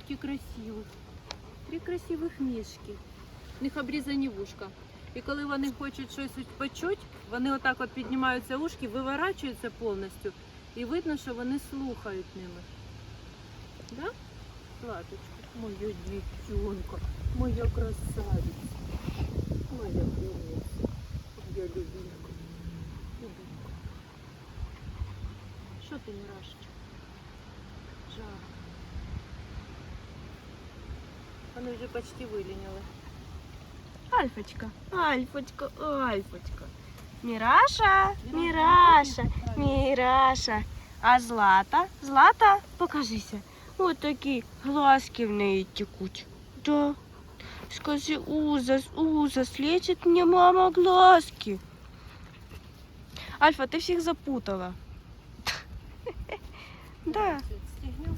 такі красиві. Три красивих мішки. В них обрізані вушка. І коли вони хочуть щось почути, вони отак от піднімаються ушки, виворачуються повністю. І видно, що вони слухають ними. Да? Златочка, моя дівчонка, моя красавиця, моя умниця, моя. Любимка. Що ти, Мірашечка? Жах. Вони вже почти виліняли. Альфочка, Альфочка, Альфочка. Міраша, Міраша, Міраша. А Злата? Злата, покажися. Ось такі глазки в неї текуть. Да. Скажи, ужас, ужас, лечит мне мама глазки. Альфа, ти всіх запутала. Да. Це стігню.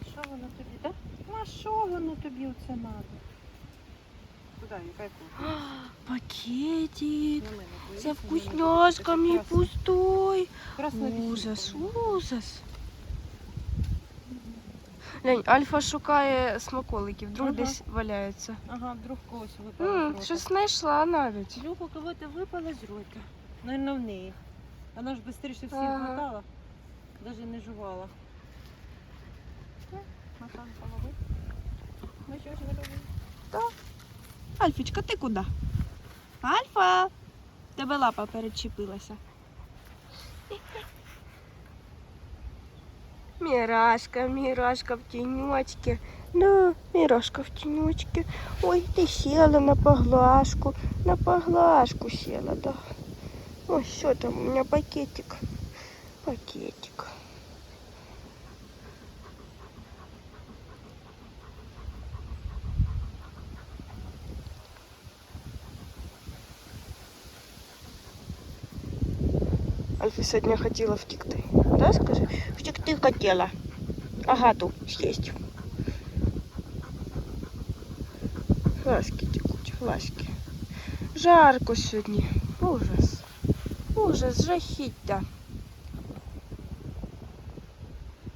А що воно тобі, так? Ну, що воно тобі оце треба? Куди, яка? Пакетик На на мене вкусняшками пустой. Ужас, ужас. Лень, Альфа шукає смаколиків, вдруг Ага. десь валяються. Ага, вдруг когось випало з М, рота. щось знайшла навіть. Люба кого-то випала з рота. Наверно, в неї. Вона ж швидше всіх Ага. мотала, навіть не жувала. Матан половив. Ну що ж ти куди? Альфа! Тебе лапа перечепилася. Мирашка, Мирашка в тенечке. Да, Мирашка в тенечке. Ой, ты села на поглажку. На поглажку села, да. Ой, что там у меня пакетик? Пакетик. Альфа сегодня хотела втекти. Да, скажи? Втекти хотела. Агату съесть. Глазки текуть, глазки. Жарко сьогодні. Ужас. Ужас, жахіття.